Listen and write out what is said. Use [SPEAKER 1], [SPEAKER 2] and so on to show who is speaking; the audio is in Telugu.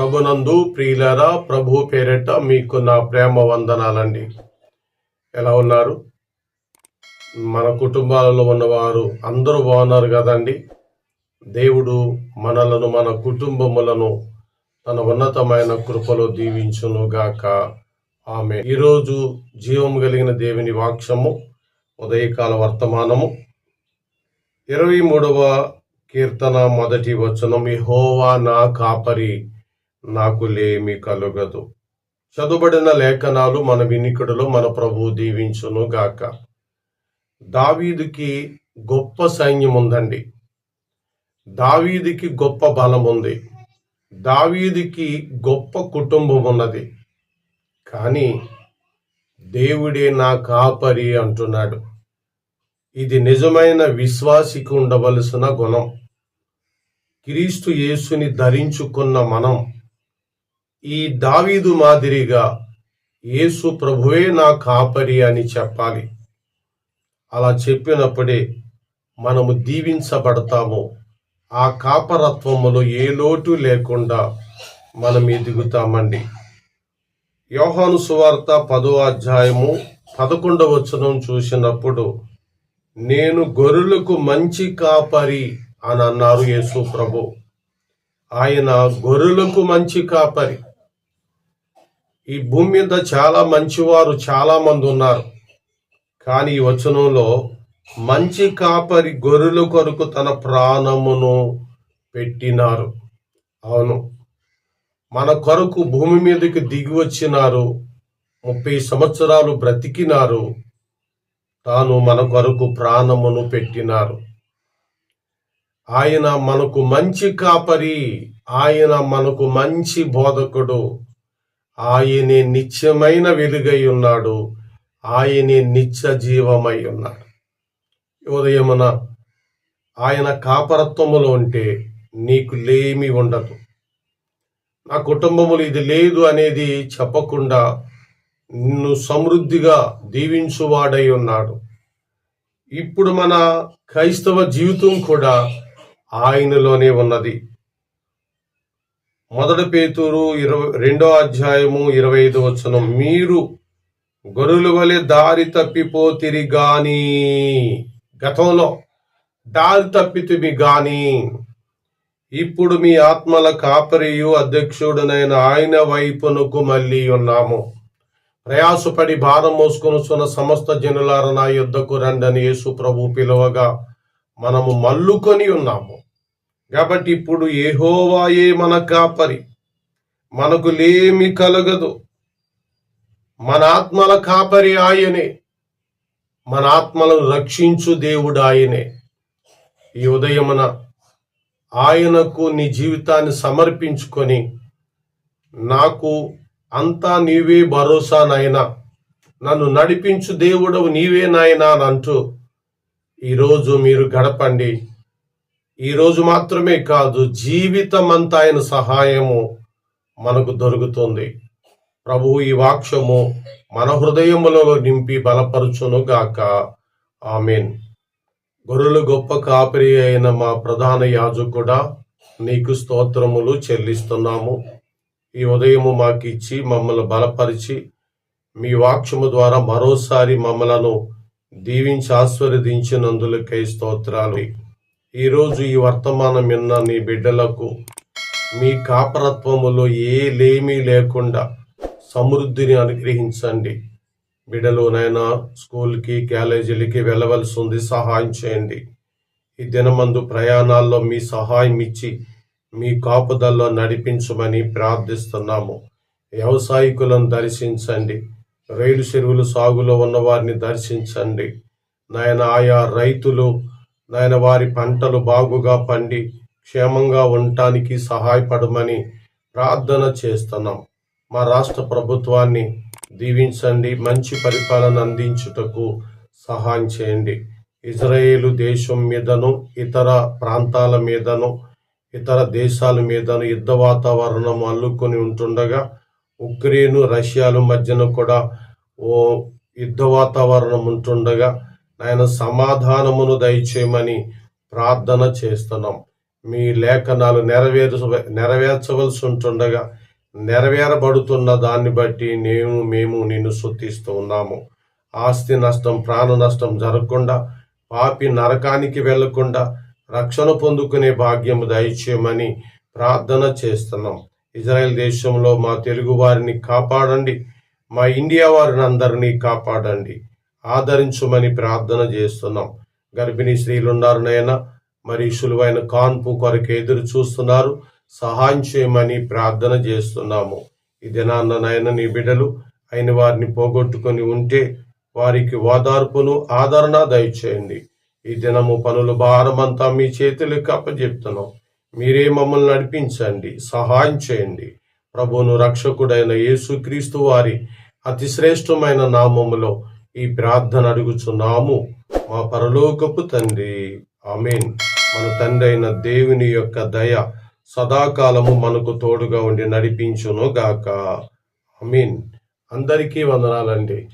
[SPEAKER 1] ప్రభునందు ప్రియులరా ప్రభు పేరిట మీకు నా ప్రేమ వందనాలండి. ఎలా ఉన్నారు? మన కుటుంబాలలో ఉన్నవారు అందరూ బాగున్నారు కదండి. దేవుడు మనలను మన కుటుంబములను తన ఉన్నతమైన కృపలో దీవించును గాక. ఆమె. ఈరోజు జీవం కలిగిన దేవుని వాక్యము ఉదయకాల వర్తమానము. ఇరవై మూడవ కీర్తన మొదటి వచనం యెహోవా నా కాపరి నాకు లేమి కలుగదు. చదువుబడిన లేఖనాలు మన వినికుడులో మన ప్రభు దీవించును గాక. దావీదుకి గొప్ప సైన్యం ఉందండి దావీదికి గొప్ప బలం ఉంది దావీదికి గొప్ప కుటుంబం ఉన్నది కానీ దేవుడే నా కాపరి అంటున్నాడు. ఇది నిజమైన విశ్వాసికి ఉండవలసిన గుణం. క్రీస్తు యేసుని ధరించుకున్న మనం ఈ దావీదు మాదిరిగా యేసు ప్రభువే నా కాపరి అని చెప్పాలి. అలా చెప్పినప్పుడే మనము దీవించబడతాము. ఆ కాపరత్వములో ఏ లోటు లేకుండా మనం ఎదుగుతామండి. యోహాను సువార్త పదో అధ్యాయము పదకొండవ వచనం చూసినప్పుడు నేను గొర్రెలకు మంచి కాపరి అని అన్నారు యేసు ప్రభు. ఆయన గొర్రెలకు మంచి కాపరి. ఈ భూమి మీద చాలా మంచివారు చాలా మంది ఉన్నారు. కానీ ఈ వచనంలో మంచి కాపరి గొర్రెల కొరకు తన ప్రాణమును పెట్టినారు. అవును. మన కొరకు భూమి మీదకి దిగి వచ్చినారు ముప్పై సంవత్సరాలు బ్రతికినారు తాను మన కొరకు ప్రాణమును పెట్టినారు. ఆయన మనకు మంచి కాపరి ఆయన మనకు మంచి బోధకుడు ఆయనే నిత్యమైన వెలుగై ఉన్నాడు ఆయనే నిత్య జీవమై ఉన్నాడు ఉదయమున ఆయన కాపరత్వములో ఉంటే నీకు లేమి ఉండదు. నా కుటుంబములు ఇది లేదు అనేది చెప్పకుండా నిన్ను సమృద్ధిగా దీవించువాడై ఉన్నాడు ఇప్పుడు మన క్రైస్తవ జీవితం కూడా ఆయనలోనే ఉన్నది. మొదటి పేతురు ఇరవై రెండో అధ్యాయము ఇరవై ఐదు వచనం మీరు గొర్రెల వలె దారి తప్పిపోతిరి గాని గతంలో దారి తప్పితిమి గాని ఇప్పుడు మీ ఆత్మల కాపరియు అధ్యక్షుడునైన ఆయన వైపునకు మళ్ళీ ఉన్నాము. ప్రయాసపడి భారం మోసుకొనుచున్న సమస్త జనులార నా యుద్ధకు రండని యేసు ప్రభు పిలువగా మనము మల్లుకొని ఉన్నాము. కాబట్టి ఇప్పుడు ఏహోవాయే మన కాపరి? మనకు లేమి కలగదు. మన ఆత్మల కాపరి ఆయనే. మన ఆత్మలను రక్షించు దేవుడు ఆయనే. ఈ ఉదయమున ఆయనకు నీ జీవితాన్ని సమర్పించుకొని నాకు అంతా నీవే భరోసా నాయనా. నన్ను నడిపించు దేవుడవు నీవే నాయనా అని అంటూ ఈరోజు మీరు గడపండి. ఈరోజు మాత్రమే కాదు జీవితం అంతా ఆయన సహాయము మనకు దొరుకుతుంది. ప్రభువు ఈ వాక్యము మన హృదయములలో నింపి బలపరచును గాక ఆమెన్. గొర్రెలు గొప్ప కాపరి అయిన మా ప్రధాన యాజకుడా నీకు స్తోత్రములు చెల్లిస్తున్నాము. ఈ ఉదయము మాకు ఇచ్చి మమ్మల్ని బలపరిచి మీ వాక్యము ద్వారా మరోసారి మమ్మలను దీవించి ఆస్వాదించినందులకై స్తోత్రాలు. ఈరోజు ఈ వర్తమానం విన్న నీ బిడ్డలకు మీ కాపరత్వములో ఏ లేమీ లేకుండా సమృద్ధిని అనుగ్రహించండి. బిడ్డలు నైనా స్కూల్కి కాలేజీలకి వెళ్ళవలసి ఉంది సహాయం చేయండి. ఈ దినమందు ప్రయాణాల్లో మీ సహాయం ఇచ్చి మీ కాపుదల్లో నడిపించమని ప్రార్థిస్తున్నాము. వ్యవసాయకులను దర్శించండి. రైలు చెరువులు సాగులో ఉన్న వారిని దర్శించండి. నాయన ఆయా రైతులు నాయన వారి పంటలు బాగుగా పండి క్షేమంగా ఉండటానికి సహాయపడమని ప్రార్థన చేస్తున్నాం. మా రాష్ట్ర ప్రభుత్వాన్ని దీవించండి మంచి పరిపాలన అందించుటకు సహాయం చేయండి. ఇజ్రాయేలు దేశం మీదను ఇతర ప్రాంతాల మీదను ఇతర దేశాల మీదను యుద్ధ వాతావరణం అల్లుకొని ఉంటుండగా ఉక్రెయిన్ రష్యాల మధ్యన కూడా ఓ యుద్ధ వాతావరణం ఉంటుండగా నాయన సమాధానమును దయచేయమని ప్రార్థన చేస్తున్నాం. మీ లేఖనాలు నెరవేర్చ నెరవేర్చవలసి ఉంటుండగా నెరవేరబడుతున్న దాన్ని బట్టి నేను మేము నిన్ను శుద్ధిస్తూ ఉన్నాము. ఆస్తి నష్టం ప్రాణ నష్టం జరగకుండా పాపి నరకానికి వెళ్ళకుండా రక్షణ పొందుకునే భాగ్యము దయచేయమని ప్రార్థన చేస్తున్నాం. ఇజ్రాయెల్ దేశంలో మా తెలుగు వారిని కాపాడండి. మా ఇండియా వారిని అందరినీ కాపాడండి. ఆదరించమని ప్రార్థన చేస్తున్నాం. గర్భిణీ స్త్రీలున్నారు నాయన మరి సులువైన కాన్పు కొరకు ఎదురు చూస్తున్నారు. సహాయం చేయమని ప్రార్థన చేస్తున్నాము. ఈ దినాన్న నాయన నీ బిడ్డలు అయిన వారిని పోగొట్టుకొని ఉంటే వారికి ఓదార్పును ఆదరణ దయచేయండి. ఈ దినము పనుల భారమంతా మీ చేతులకు అప్పజెప్తున్నాం. మీరే మమ్మల్ని నడిపించండి సహాయం చేయండి. ప్రభువును రక్షకుడైన యేసుక్రీస్తు వారి అతిశ్రేష్టమైన నామములో ఈ ప్రార్థన అడుగుచున్నాము. మా పరలోకపు తండ్రి. ఆమెన్. మన తండ్రి అయిన దేవుని యొక్క దయ సదాకాలము మనకు తోడుగా ఉండి నడిపించును గాక. ఆమీన్. అందరికీ వందనాలండి.